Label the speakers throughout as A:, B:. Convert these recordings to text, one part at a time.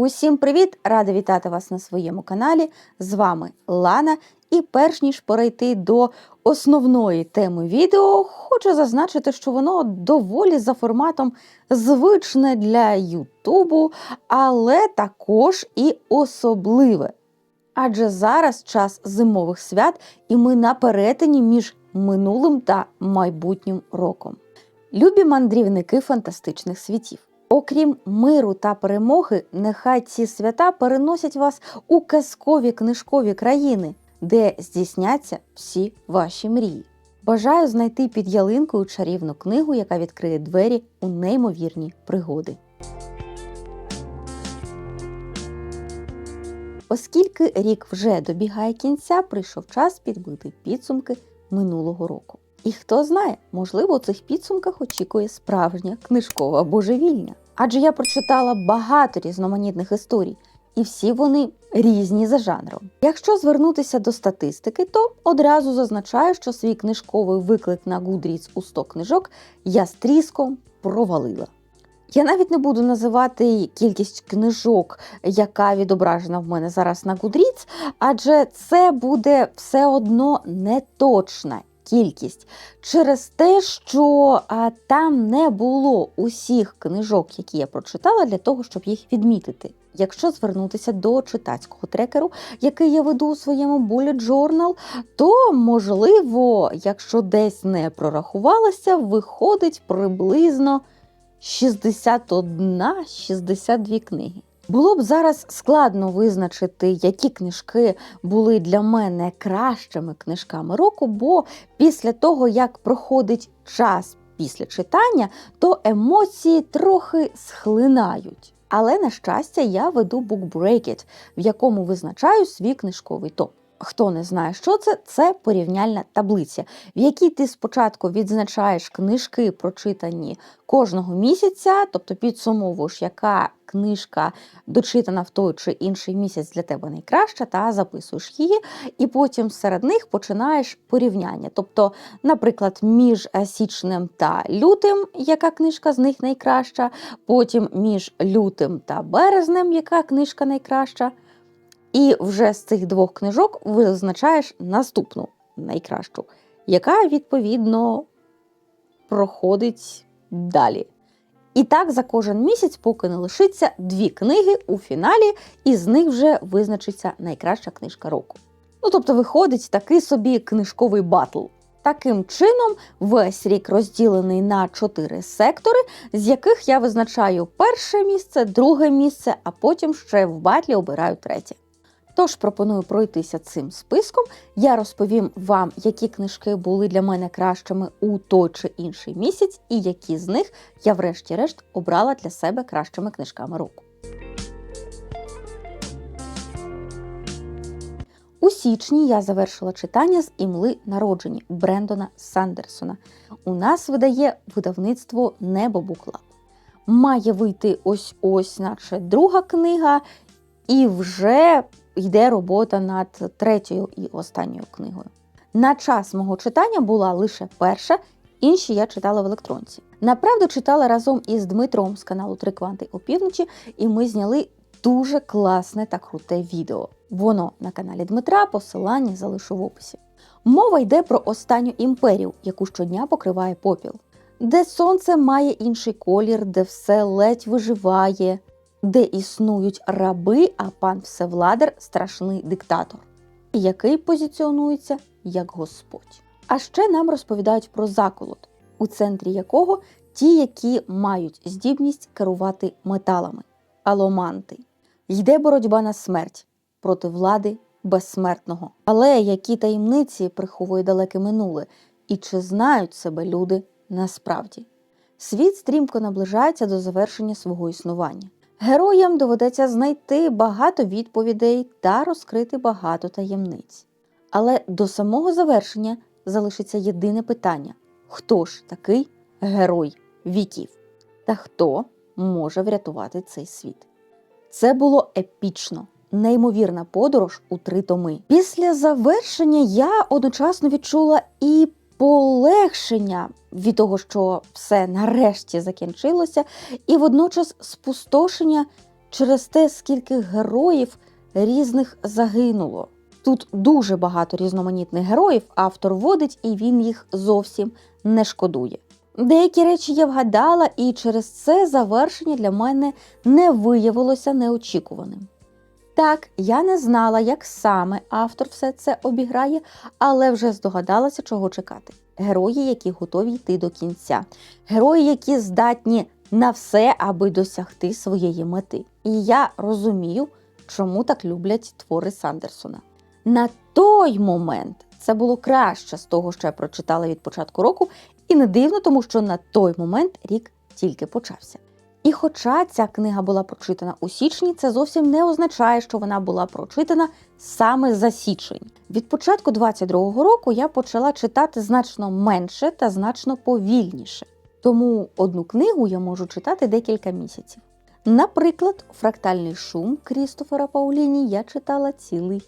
A: Усім привіт! Рада вітати вас на своєму каналі. З вами Лана. І перш ніж перейти до основної теми відео, хочу зазначити, що воно доволі за форматом звичне для Ютубу, але також і особливе. Адже зараз час зимових свят, і ми на перетині між минулим та майбутнім роком. Любі мандрівники фантастичних світів. Окрім миру та перемоги, нехай ці свята переносять вас у казкові книжкові країни, де здійсняться всі ваші мрії. Бажаю знайти під ялинкою чарівну книгу, яка відкриє двері у неймовірні пригоди. Оскільки рік вже добігає кінця, прийшов час підбити підсумки минулого року. І хто знає, можливо, у цих підсумках очікує справжня книжкова божевільня. Адже я прочитала багато різноманітних історій, і всі вони різні за жанром. Якщо звернутися до статистики, то одразу зазначаю, що свій книжковий виклик на Goodreads у 100 книжок я з тріском провалила. Я навіть не буду називати кількість книжок, яка відображена в мене зараз на Goodreads, адже це буде все одно неточна кількість через те, що там не було усіх книжок, які я прочитала, для того, щоб їх відмітити. Якщо звернутися до читацького трекеру, який я веду у своєму bullet journal, то можливо, якщо десь не прорахувалася, виходить приблизно 61-62 книги. Було б зараз складно визначити, які книжки були для мене кращими книжками року, бо після того, як проходить час після читання, то емоції трохи схлинають. Але, на щастя, я веду Book Break It, в якому визначаю свій книжковий топ. Хто не знає, що це, це порівняльна таблиця, в якій ти спочатку відзначаєш книжки, прочитані кожного місяця, тобто підсумовуєш, яка книжка дочитана в той чи інший місяць для тебе найкраща, та записуєш її, і потім серед них починаєш порівняння. Тобто, наприклад, між січнем та лютим, яка книжка з них найкраща, потім між лютим та березнем, яка книжка найкраща. І вже з цих двох книжок визначаєш наступну найкращу, яка відповідно проходить далі. І так за кожен місяць, поки не лишиться дві книги у фіналі, і з них вже визначиться найкраща книжка року. Ну тобто виходить такий собі книжковий батл. Таким чином, весь рік розділений на чотири сектори, з яких я визначаю перше місце, друге місце, а потім ще в батлі обираю третє. Тож пропоную пройтися цим списком. Я розповім вам, які книжки були для мене кращими у той чи інший місяць, і які з них я, врешті-решт, обрала для себе кращими книжками року. У січні я завершила читання з імли народжені Брендона Сандерсона. У нас видає видавництво Небо Буклаб. Має вийти ось ось, наче друга книга, і вже йде робота над третьою і останньою книгою. На час мого читання була лише перша, інші я читала в електронці. Направду читала разом із Дмитром з каналу Три Кванти опівночі, і ми зняли дуже класне та круте відео. Воно на каналі Дмитра, посилання залишу в описі. Мова йде про останню імперію, яку щодня покриває попіл, де сонце має інший колір, де все ледь виживає, де існують раби, а пан Всевладар страшний диктатор, який позиціонується як Господь. А ще нам розповідають про заколот, у центрі якого ті, які мають здібність керувати металами, аломанти. Йде боротьба на смерть проти влади безсмертного. Але які таємниці приховує далеке минуле, і чи знають себе люди насправді? Світ стрімко наближається до завершення свого існування. Героям доведеться знайти багато відповідей та розкрити багато таємниць. Але до самого завершення залишиться єдине питання: хто ж такий герой віків? Та хто може врятувати цей світ? Це було епічно, неймовірна подорож у три томи. Після завершення я одночасно відчула і полегшення від того, що все нарешті закінчилося, і водночас спустошення через те, скільки героїв різних загинуло. Тут дуже багато різноманітних героїв, автор вводить, і він їх зовсім не шкодує. Деякі речі я вгадала, і через це завершення для мене не виявилося неочікуваним. Так, я не знала, як саме автор все це обіграє, але вже здогадалася, чого чекати. Герої, які готові йти до кінця, герої, які здатні на все, аби досягти своєї мети. І я розумію, чому так люблять твори Сандерсона. На той момент це було краще з того, що я прочитала від початку року, і не дивно, тому що на той момент рік тільки почався. І хоча ця книга була прочитана у січні, це зовсім не означає, що вона була прочитана саме за січень. Від початку 22-го року я почала читати значно менше та значно повільніше. Тому одну книгу я можу читати декілька місяців. Наприклад, фрактальний шум Крістофера Пауліні я читала цілий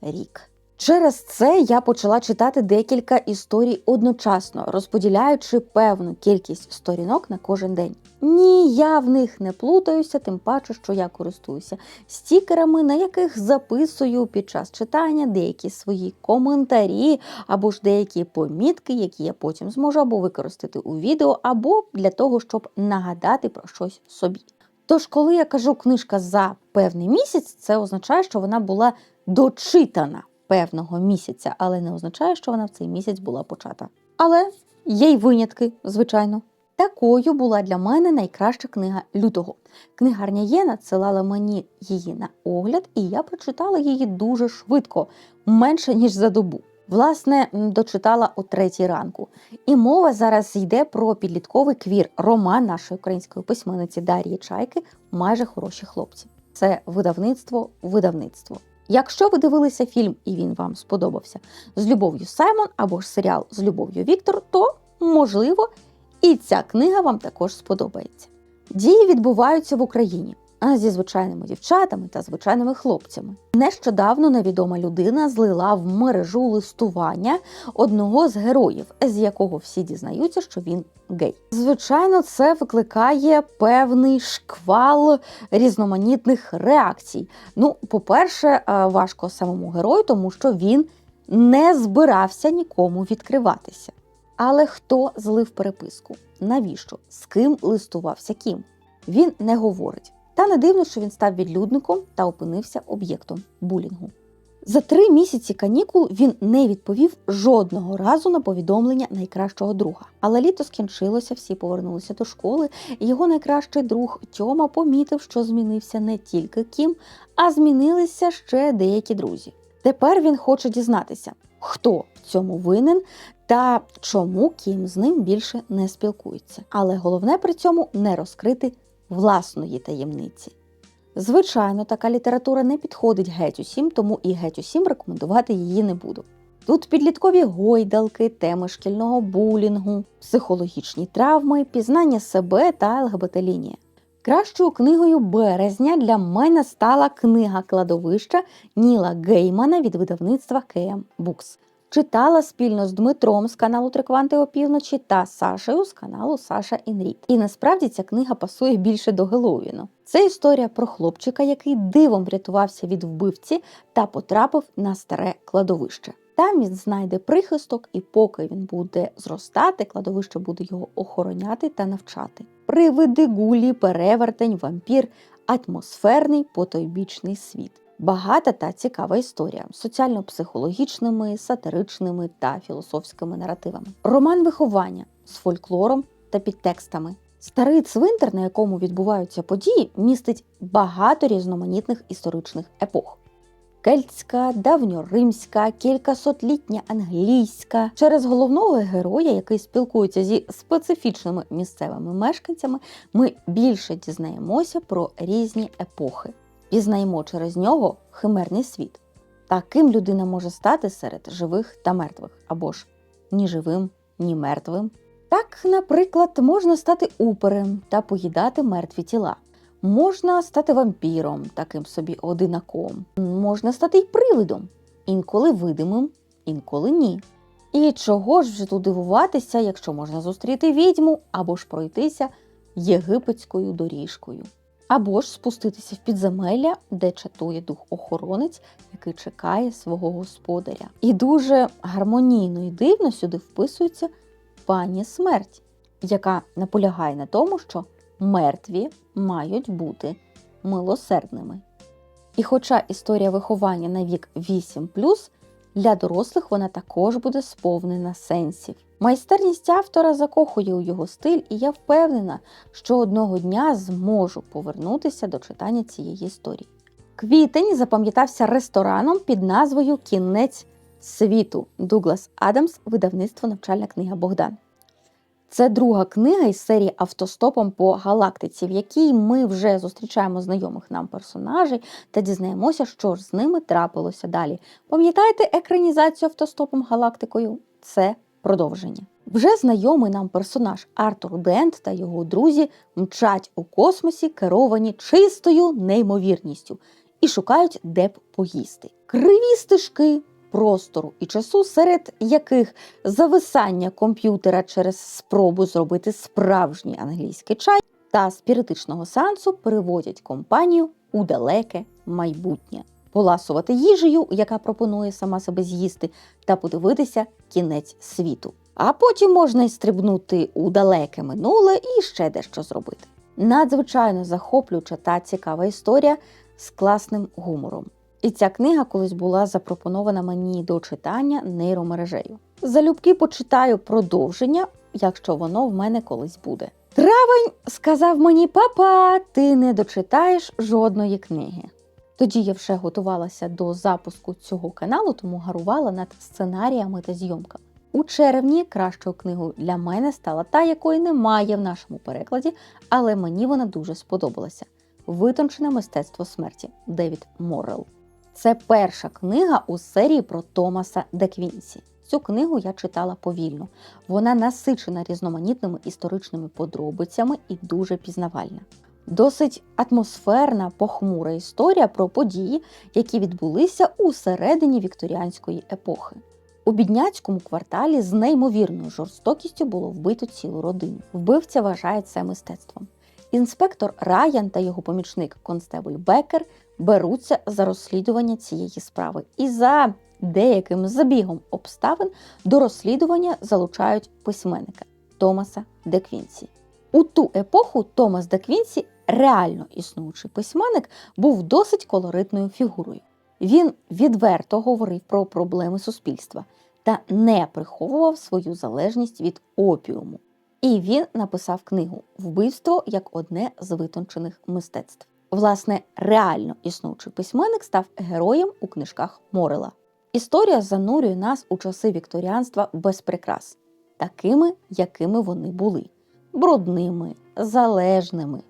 A: рік. Через це я почала читати декілька історій одночасно, розподіляючи певну кількість сторінок на кожен день. Ні, я в них не плутаюся, тим паче, що я користуюся стікерами, на яких записую під час читання деякі свої коментарі або ж деякі помітки, які я потім зможу або використати у відео, або для того, щоб нагадати про щось собі. Тож, коли я кажу книжка за певний місяць, це означає, що вона була дочитана певного місяця, але не означає, що вона в цей місяць була почата. Але є й винятки, звичайно. Такою була для мене найкраща книга лютого. Книгарня Є надсилала мені її на огляд, і я прочитала її дуже швидко, менше ніж за добу. Власне, дочитала о третій ранку. І мова зараз йде про підлітковий квір, роман нашої української письменниці Дар'ї Чайки Майже хороші хлопці. Це видавництво, видавництво. Якщо ви дивилися фільм і він вам сподобався з любов'ю Саймон або ж серіал з любов'ю Віктор, то можливо і ця книга вам також сподобається. Дії відбуваються в Україні зі звичайними дівчатами та звичайними хлопцями. Нещодавно невідома людина злила в мережу листування одного з героїв, з якого всі дізнаються, що він гей. Звичайно, це викликає певний шквал різноманітних реакцій. Ну, по-перше, е, важко самому герою, тому що він не збирався нікому відкриватися. Але хто злив переписку? Навіщо? З ким листувався ким? Він не говорить. Та не дивно, що він став відлюдником та опинився об'єктом булінгу. За три місяці канікул він не відповів жодного разу на повідомлення найкращого друга. Але літо скінчилося, всі повернулися до школи, і його найкращий друг Тьома помітив, що змінився не тільки Кім, а змінилися ще деякі друзі. Тепер він хоче дізнатися, хто цьому винен та чому Кім з ним більше не спілкується. Але головне при цьому не розкрити власної таємниці. Звичайно, така література не підходить геть усім, тому і геть усім рекомендувати її не буду. Тут підліткові гойдалки, теми шкільного булінгу, психологічні травми, пізнання себе та ЛГБТ-лінія. Кращою книгою березня для мене стала книга кладовища Ніла Геймана від видавництва KM Books. Читала спільно з Дмитром з каналу Трикванти опівночі та Сашею з каналу Саша Інрід. І насправді ця книга пасує більше до Геловіну. Це історія про хлопчика, який дивом врятувався від вбивці та потрапив на старе кладовище. Там він знайде прихисток, і поки він буде зростати, кладовище буде його охороняти та навчати. Привиди, гулі, перевертень, вампір, атмосферний потойбічний світ. Багата та цікава історія соціально-психологічними, сатиричними та філософськими наративами. Роман виховання з фольклором та підтекстами. Старий цвинтар, на якому відбуваються події, містить багато різноманітних історичних епох. Кельтська, давньоримська, кількасотлітня англійська. Через головного героя, який спілкується зі специфічними місцевими мешканцями, ми більше дізнаємося про різні епохи. Пізнаємо через нього химерний світ. Таким людина може стати серед живих та мертвих, або ж ні живим, ні мертвим. Так, наприклад, можна стати уперем та поїдати мертві тіла. Можна стати вампіром, таким собі одинаком. Можна стати й привидом, інколи видимим, інколи ні. І чого ж вже тут дивуватися, якщо можна зустріти відьму або ж пройтися єгипетською доріжкою. Або ж спуститися в підземелля, де чатує дух-охоронець, який чекає свого господаря. І дуже гармонійно і дивно сюди вписується пані смерть, яка наполягає на тому, що мертві мають бути милосердними. І хоча історія виховання на вік 8 для дорослих вона також буде сповнена сенсів. Майстерність автора закохує у його стиль, і я впевнена, що одного дня зможу повернутися до читання цієї історії. Квітень запам'ятався рестораном під назвою Кінець світу Дуглас Адамс, видавництво навчальна книга Богдан. Це друга книга із серії Автостопом по галактиці, в якій ми вже зустрічаємо знайомих нам персонажей та дізнаємося, що ж з ними трапилося далі. Пам'ятаєте екранізацію автостопом галактикою? Це продовження. Вже знайомий нам персонаж Артур Дент та його друзі мчать у космосі, керовані чистою неймовірністю, і шукають, де б поїсти. Криві стежки простору і часу, серед яких зависання комп'ютера через спробу зробити справжній англійський чай та спіритичного сеансу переводять компанію у далеке майбутнє. Поласувати їжею, яка пропонує сама себе з'їсти, та подивитися кінець світу. А потім можна й стрибнути у далеке минуле і ще дещо зробити. Надзвичайно захоплююча та цікава історія з класним гумором. І ця книга колись була запропонована мені до читання нейромережею. Залюбки почитаю продовження, якщо воно в мене колись буде. Травень сказав мені, папа, ти не дочитаєш жодної книги. Тоді я вже готувалася до запуску цього каналу, тому гарувала над сценаріями та зйомками. У червні кращою книгою для мене стала та, якої немає в нашому перекладі, але мені вона дуже сподобалася. Витончене мистецтво смерті Девід Моррел. Це перша книга у серії про Томаса де Квінсі. Цю книгу я читала повільно. Вона насичена різноманітними історичними подробицями і дуже пізнавальна. Досить атмосферна, похмура історія про події, які відбулися у середині вікторіанської епохи. У бідняцькому кварталі з неймовірною жорстокістю було вбито цілу родину. Вбивця вважає це мистецтвом. Інспектор Раян та його помічник констебль Бекер беруться за розслідування цієї справи. І за деяким забігом обставин до розслідування залучають письменника Томаса де Квінсі. У ту епоху Томас де Квінсі, реально існуючий письменник, був досить колоритною фігурою. Він відверто говорив про проблеми суспільства та не приховував свою залежність від опіуму. І він написав книгу Вбивство як одне з витончених мистецтв. Власне, реально існуючий письменник став героєм у книжках Морела. Історія занурює нас у часи вікторіанства без прикрас, такими, якими вони були: брудними, залежними,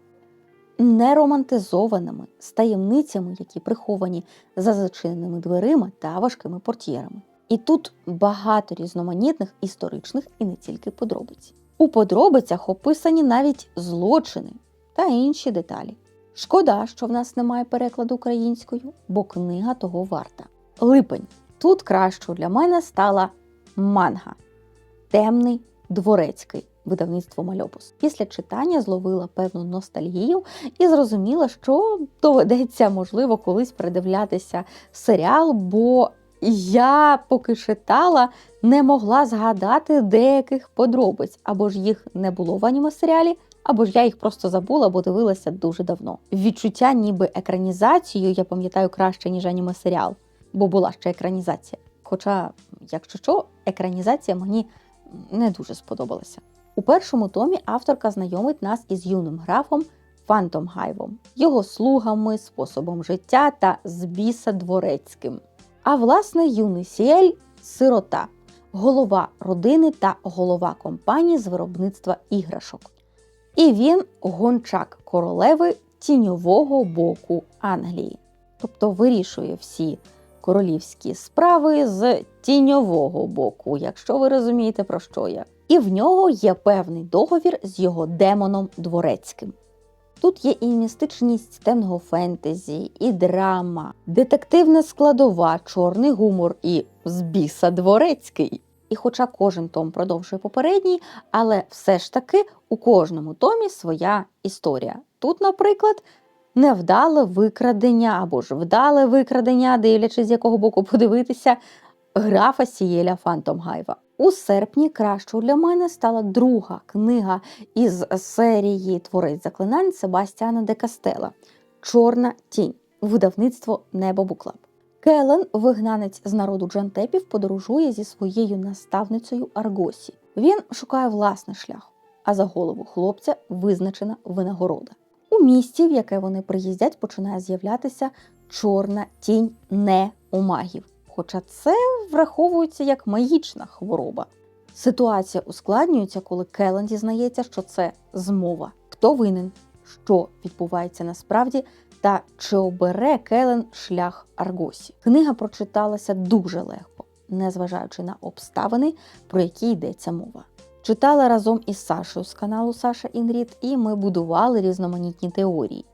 A: неромантизованими, з таємницями, які приховані за зачиненими дверима та важкими портьєрами. І тут багато різноманітних історичних і не тільки подробиць. У подробицях описані навіть злочини та інші деталі. Шкода, що в нас немає перекладу українською, бо книга того варта. Липень. Тут кращою для мене стала манга Темний дворецький видавництво Мальопус. Після читання зловила певну ностальгію і зрозуміла, що доведеться, можливо, колись передивлятися серіал, бо я, поки читала, не могла згадати деяких подробиць, або ж їх не було в анімасеріалі, або ж я їх просто забула, бо дивилася дуже давно. Відчуття, ніби екранізацію, я пам'ятаю краще, ніж анімасеріал, бо була ще екранізація. Хоча, якщо що, екранізація мені не дуже сподобалася. У першому томі авторка знайомить нас із юним графом Фантом Гайвом, його слугами, способом життя та з біса дворецьким. А власне, юний Сіель сирота, голова родини та голова компанії з виробництва іграшок. І він гончак королеви тіньового боку Англії, тобто вирішує всі королівські справи з тіньового боку, якщо ви розумієте, про що я. І в нього є певний договір з його демоном дворецьким. Тут є і містичність темного фентезі, і драма, детективна складова, чорний гумор і збіса дворецький. І хоча кожен том продовжує попередній, але все ж таки у кожному томі своя історія. Тут, наприклад, невдале викрадення або ж вдале викрадення, дивлячись з якого боку подивитися, графа Сієля Фантомгайва. У серпні кращою для мене стала друга книга із серії Творець заклинань Себастьяна де Кастела Чорна тінь. Видавництво Небо Буклаб. Келен, вигнанець з народу Джантепів, подорожує зі своєю наставницею Аргосі. Він шукає власний шлях, а за голову хлопця визначена винагорода. У місті, в яке вони приїздять, починає з'являтися чорна тінь не у магів. Хоча це враховується як магічна хвороба. Ситуація ускладнюється, коли Келен дізнається, що це змова. Хто винен, що відбувається насправді, та чи обере Келен шлях Аргосі. Книга прочиталася дуже легко, незважаючи на обставини, про які йдеться мова. Читала разом із Сашою з каналу Саша Інрід, і ми будували різноманітні теорії.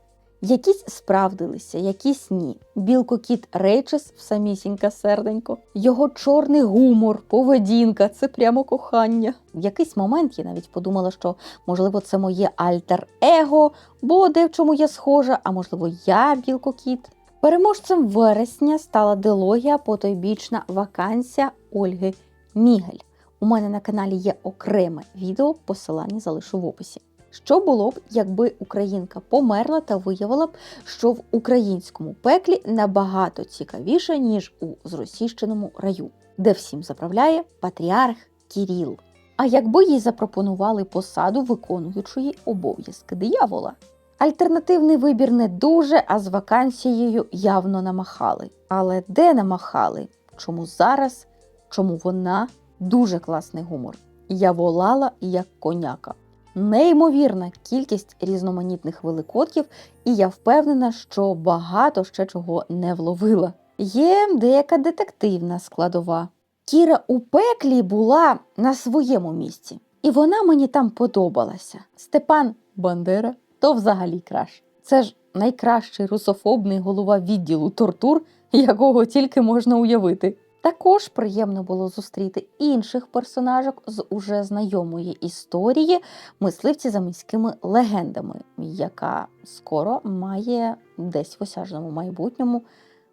A: Якісь справдилися, якісь ні. Білкокіт Рейчес в самісінька серденько. Його чорний гумор, поведінка це прямо кохання. В якийсь момент я навіть подумала, що можливо це моє альтер-его, бо де в чому я схожа, а можливо, я білкокіт. Переможцем вересня стала дилогія потойбічна вакансія Ольги Мігель. У мене на каналі є окреме відео, посилання залишу в описі. Що було б, якби українка померла та виявила б, що в українському пеклі набагато цікавіше, ніж у зросійщеному раю, де всім заправляє патріарх Кіріл. А якби їй запропонували посаду виконуючої обов'язки диявола? Альтернативний вибір не дуже, а з вакансією явно намахали. Але де намахали? Чому зараз? Чому вона? Дуже класний гумор. Я волала як коняка неймовірна кількість різноманітних великодків, і я впевнена, що багато ще чого не вловила. Є деяка детективна складова. Кіра у пеклі була на своєму місці, і вона мені там подобалася. Степан Бандера то взагалі краш. Це ж найкращий русофобний голова відділу тортур, якого тільки можна уявити. Також приємно було зустріти інших персонажок з уже знайомої історії мисливці за міськими легендами, яка скоро має десь в осяжному майбутньому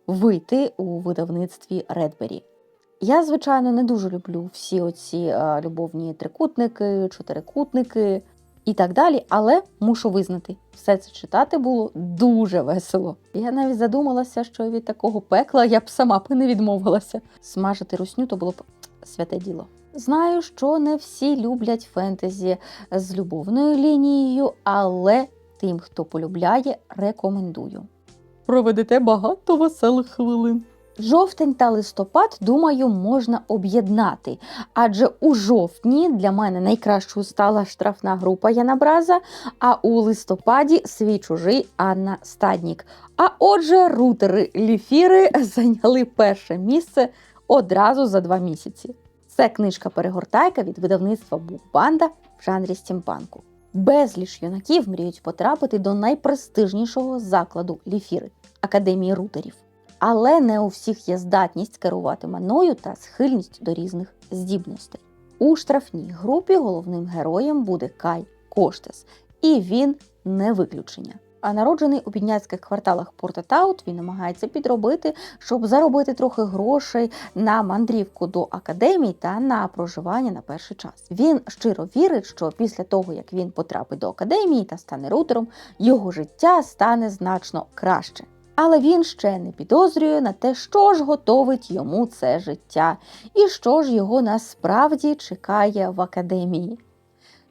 A: вийти у видавництві Редбері. Я, звичайно, не дуже люблю всі оці любовні трикутники, чотирикутники і так далі, але мушу визнати, все це читати було дуже весело. Я навіть задумалася, що від такого пекла я б сама б не відмовилася. Смажити русню то було б святе діло. Знаю, що не всі люблять фентезі з любовною лінією, але тим, хто полюбляє, рекомендую. Проведете багато веселих хвилин. Жовтень та листопад, думаю, можна об'єднати. Адже у жовтні для мене найкращою стала штрафна група Яна Браза, а у листопаді свій чужий Анна Стаднік. А отже, рутери ліфіри зайняли перше місце одразу за два місяці. Це книжка-перегортайка від видавництва Букбанда в жанрі стімпанку. Безліч юнаків мріють потрапити до найпрестижнішого закладу ліфіри Академії рутерів. Але не у всіх є здатність керувати маною та схильність до різних здібностей. У штрафній групі головним героєм буде Кай Коштес, і він не виключення. А народжений у бідняцьких кварталах Портетаут, він намагається підробити, щоб заробити трохи грошей на мандрівку до академії та на проживання на перший час. Він щиро вірить, що після того, як він потрапить до академії та стане рутером, його життя стане значно краще. Але він ще не підозрює на те, що ж готовить йому це життя, і що ж його насправді чекає в академії.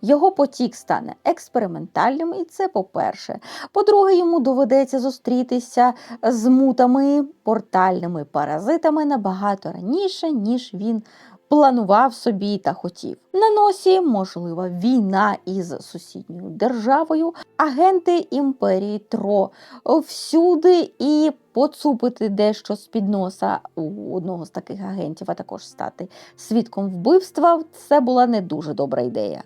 A: Його потік стане експериментальним, і це по-перше. По-друге, йому доведеться зустрітися з мутами, портальними паразитами набагато раніше, ніж він планував собі та хотів. На носі можлива війна із сусідньою державою, агенти імперії Тро всюди і поцупити дещо з під носа у одного з таких агентів, а також стати свідком вбивства. Це була не дуже добра ідея.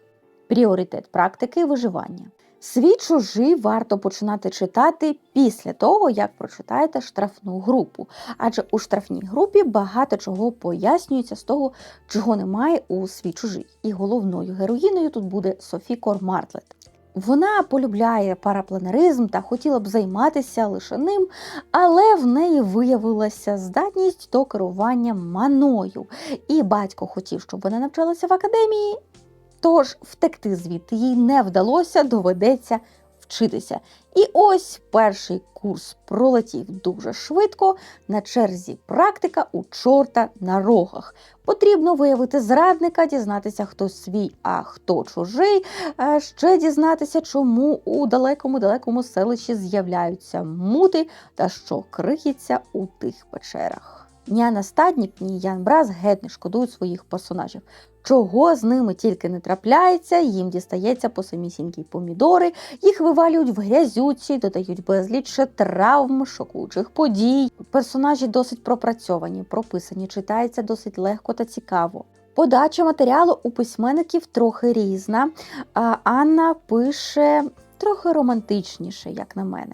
A: Пріоритет практики виживання. Свій чужий варто починати читати після того, як прочитаєте штрафну групу. Адже у штрафній групі багато чого пояснюється з того, чого немає у свій чужий. І головною героїною тут буде Софі Кор Мартлет. Вона полюбляє парапланеризм та хотіла б займатися лише ним, але в неї виявилася здатність до керування маною. І батько хотів, щоб вона навчалася в академії. Тож втекти звідти їй не вдалося, доведеться вчитися. І ось перший курс пролетів дуже швидко. На черзі практика у чорта на рогах. Потрібно виявити зрадника, дізнатися, хто свій, а хто чужий. а Ще дізнатися, чому у далекому далекому селищі з'являються мути та що криється у тих печерах. Ні Анастаднік, ні Ян Брас геть не шкодують своїх персонажів. Чого з ними тільки не трапляється, їм дістається по самісінькі помідори, їх вивалюють в грязюці, додають безліч травм, шокуючих подій. Персонажі досить пропрацьовані, прописані, читається досить легко та цікаво. Подача матеріалу у письменників трохи різна. А Анна пише трохи романтичніше, як на мене.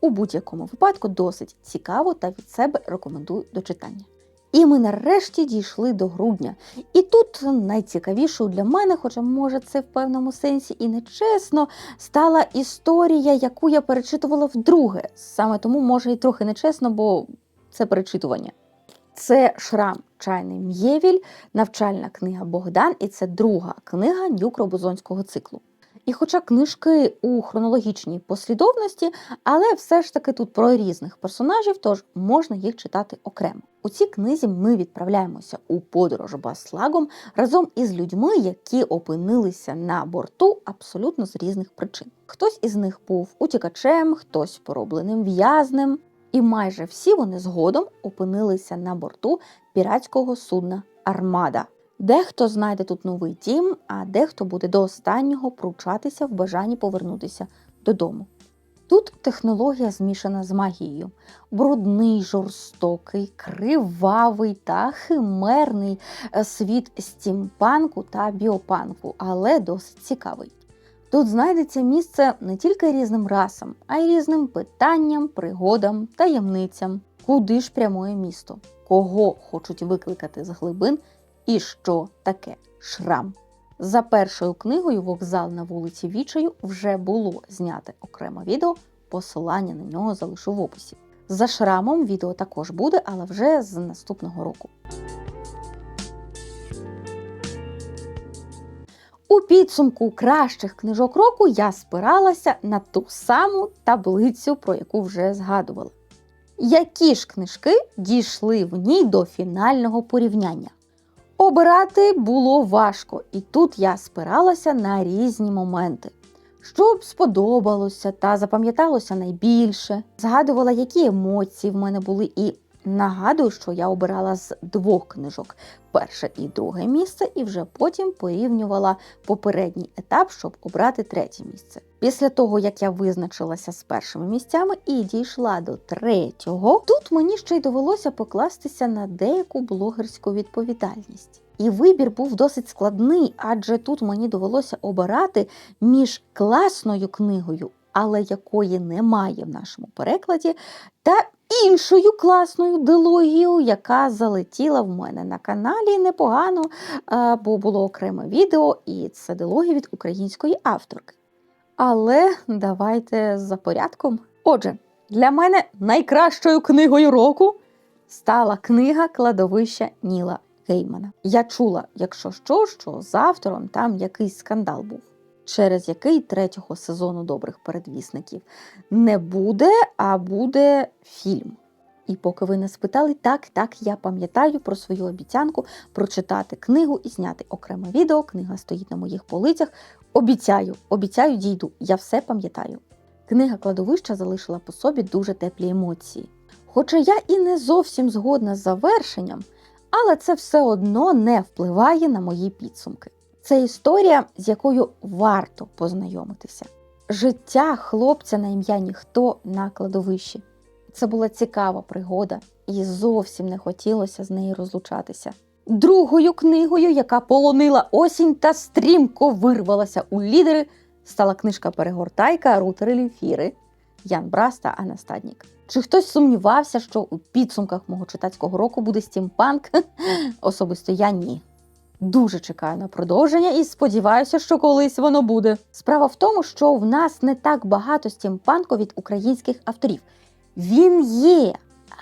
A: У будь-якому випадку досить цікаво та від себе рекомендую до читання. І ми нарешті дійшли до грудня. І тут найцікавішою для мене, хоча може це в певному сенсі і нечесно, стала історія, яку я перечитувала вдруге. Саме тому може і трохи нечесно, бо це перечитування. Це Шрам Чайний М'євіль, навчальна книга Богдан, і це друга книга Нюк-Робозонського циклу. І хоча книжки у хронологічній послідовності, але все ж таки тут про різних персонажів, тож можна їх читати окремо. У цій книзі ми відправляємося у подорож баслагом разом із людьми, які опинилися на борту абсолютно з різних причин. Хтось із них був утікачем, хтось поробленим в'язнем, і майже всі вони згодом опинилися на борту піратського судна Армада. Дехто знайде тут новий дім, а дехто буде до останнього пручатися в бажанні повернутися додому. Тут технологія змішана з магією. Брудний, жорстокий, кривавий та химерний е, світ стімпанку та біопанку, але досить цікавий. Тут знайдеться місце не тільки різним расам, а й різним питанням, пригодам, таємницям, куди ж прямує місто, кого хочуть викликати з глибин і що таке шрам. За першою книгою Вокзал на вулиці Вічаю вже було зняте окреме відео, посилання на нього залишу в описі. За шрамом відео також буде, але вже з наступного року. У підсумку кращих книжок року я спиралася на ту саму таблицю, про яку вже згадувала. Які ж книжки дійшли в ній до фінального порівняння? Обирати було важко, і тут я спиралася на різні моменти. Що б сподобалося та запам'яталося найбільше, згадувала, які емоції в мене були, і нагадую, що я обирала з двох книжок перше і друге місце, і вже потім порівнювала попередній етап, щоб обрати третє місце. Після того, як я визначилася з першими місцями і дійшла до третього, тут мені ще й довелося покластися на деяку блогерську відповідальність. І вибір був досить складний, адже тут мені довелося обирати між класною книгою, але якої немає в нашому перекладі, та іншою класною дилогією, яка залетіла в мене на каналі непогано, бо було окреме відео, і це дилогія від української авторки. Але давайте за порядком. Отже, для мене найкращою книгою року стала книга Кладовища Ніла Геймана. Я чула, якщо що, що з автором там якийсь скандал був, через який третього сезону добрих передвісників не буде, а буде фільм. І поки ви не спитали, так, так, я пам'ятаю про свою обіцянку прочитати книгу і зняти окреме відео. Книга стоїть на моїх полицях. Обіцяю, обіцяю, дійду, я все пам'ятаю. Книга кладовища залишила по собі дуже теплі емоції. Хоча я і не зовсім згодна з завершенням, але це все одно не впливає на мої підсумки. Це історія, з якою варто познайомитися. Життя хлопця на ім'я ніхто на кладовищі. Це була цікава пригода, і зовсім не хотілося з нею розлучатися. Другою книгою, яка полонила осінь та стрімко вирвалася у лідери, стала книжка Перегортайка Рутери Ліфіри Ян Брас та Анастаднік. Чи хтось сумнівався, що у підсумках мого читацького року буде стімпанк? Особисто я ні. Дуже чекаю на продовження і сподіваюся, що колись воно буде. Справа в тому, що в нас не так багато стімпанку від українських авторів. Він є,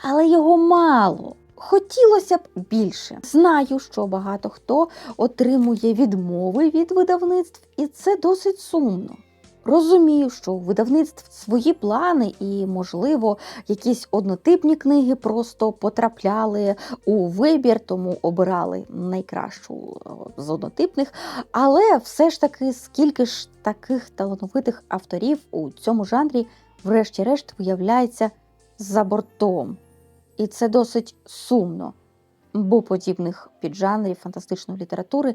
A: але його мало. Хотілося б більше. Знаю, що багато хто отримує відмови від видавництв, і це досить сумно. Розумію, що у видавництв свої плани, і, можливо, якісь однотипні книги просто потрапляли у вибір, тому обирали найкращу е, з однотипних. Але все ж таки, скільки ж таких талановитих авторів у цьому жанрі, врешті-решт, виявляється за бортом. І це досить сумно, бо подібних піджанрів фантастичної літератури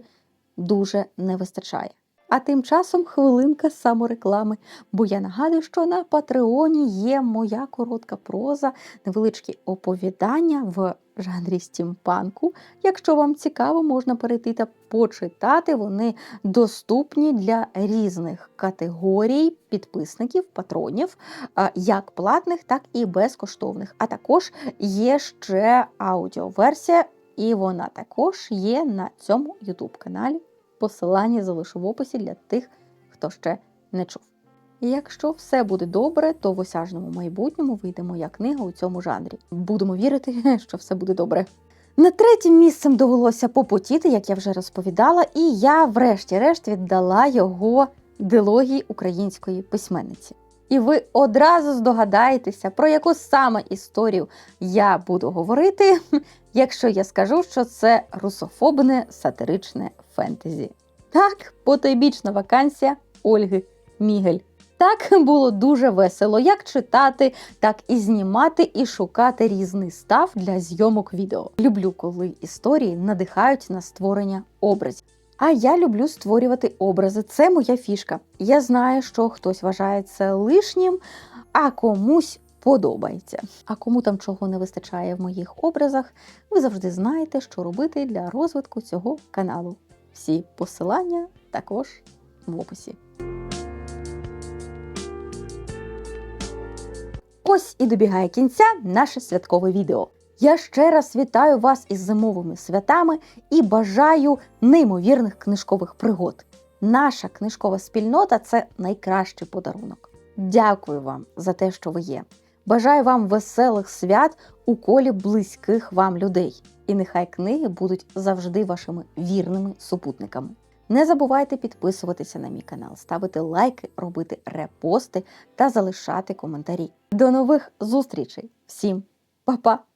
A: дуже не вистачає. А тим часом хвилинка самореклами, бо я нагадую, що на Патреоні є моя коротка проза, невеличкі оповідання в жанрі стімпанку. Якщо вам цікаво, можна перейти та почитати. Вони доступні для різних категорій підписників, патронів, як платних, так і безкоштовних. А також є ще аудіоверсія, і вона також є на цьому YouTube каналі. Посилання залишу в описі для тих, хто ще не чув. Якщо все буде добре, то в осяжному майбутньому вийде моя книга у цьому жанрі. Будемо вірити, що все буде добре. На третім місцем довелося попотіти, як я вже розповідала, і я, врешті-решт, віддала його дилогії української письменниці. І ви одразу здогадаєтеся, про яку саме історію я буду говорити, якщо я скажу, що це русофобне сатиричне фентезі. Так, потойбічна вакансія Ольги Мігель. Так було дуже весело, як читати, так і знімати і шукати різний став для зйомок відео. Люблю, коли історії надихають на створення образів. А я люблю створювати образи. Це моя фішка. Я знаю, що хтось вважає це лишнім, а комусь подобається. А кому там чого не вистачає в моїх образах, ви завжди знаєте, що робити для розвитку цього каналу. Всі посилання також в описі. Ось і добігає кінця наше святкове відео. Я ще раз вітаю вас із зимовими святами і бажаю неймовірних книжкових пригод. Наша книжкова спільнота це найкращий подарунок. Дякую вам за те, що ви є. Бажаю вам веселих свят у колі близьких вам людей. І нехай книги будуть завжди вашими вірними супутниками. Не забувайте підписуватися на мій канал, ставити лайки, робити репости та залишати коментарі. До нових зустрічей! Всім па-па!